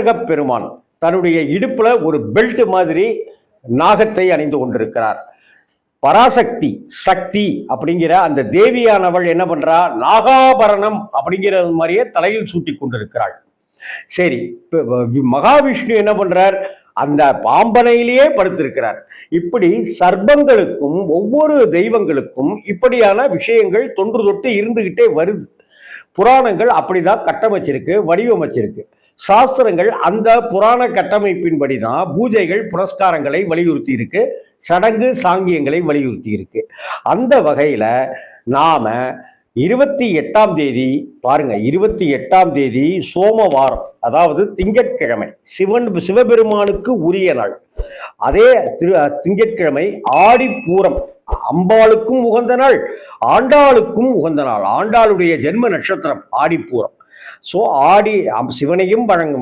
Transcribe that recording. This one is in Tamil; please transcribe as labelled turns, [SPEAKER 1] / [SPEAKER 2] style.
[SPEAKER 1] விநாயகப் பெருமான் தன்னுடைய இடுப்புல ஒரு பெல்ட் மாதிரி நாகத்தை அணிந்து கொண்டிருக்கிறார். பராசக்தி சக்தி அப்படிங்கிற அந்த தேவியானவள் என்ன பண்றா? நாகாபரணம் அப்படிங்கிறது மாதிரியே தலையில் சூட்டி கொண்டிருக்கிறாள். சரி மகாவிஷ்ணு என்ன பண்றார்? அந்த பாம்பனையிலேயே படுத்திருக்கிறார். இப்படி சர்ப்பங்களுக்கும் ஒவ்வொரு தெய்வங்களுக்கும் இப்படியான விஷயங்கள் தொன்று தொட்டு இருந்துகிட்டே வருது. புராணங்கள் அப்படிதான் கட்டமைச்சிருக்கு வடிவமைச்சிருக்கு. சாஸ்திரங்கள் அந்த புராண கட்டமைப்பின்படி தான் பூஜைகள் புரஸ்காரங்களை வலியுறுத்தி இருக்கு சடங்கு சாங்கியங்களை வலியுறுத்தி இருக்கு அந்த வகையில நாம இருபத்தி எட்டாம் தேதி பாருங்க இருபத்தி எட்டாம் தேதி சோமவாரம் அதாவது திங்கட்கிழமை சிவன் சிவபெருமானுக்கு உரிய நாள். அதே திரு திங்கட்கிழமை ஆடிப்பூரம் அம்பாளுக்கும் உகந்த நாள் ஆண்டாளுக்கும் உகந்த நாள். ஆண்டாளுடைய ஜென்ம நட்சத்திரம் ஆடிப்பூரம். ஸோ ஆடி சிவனையும் வழங்கும்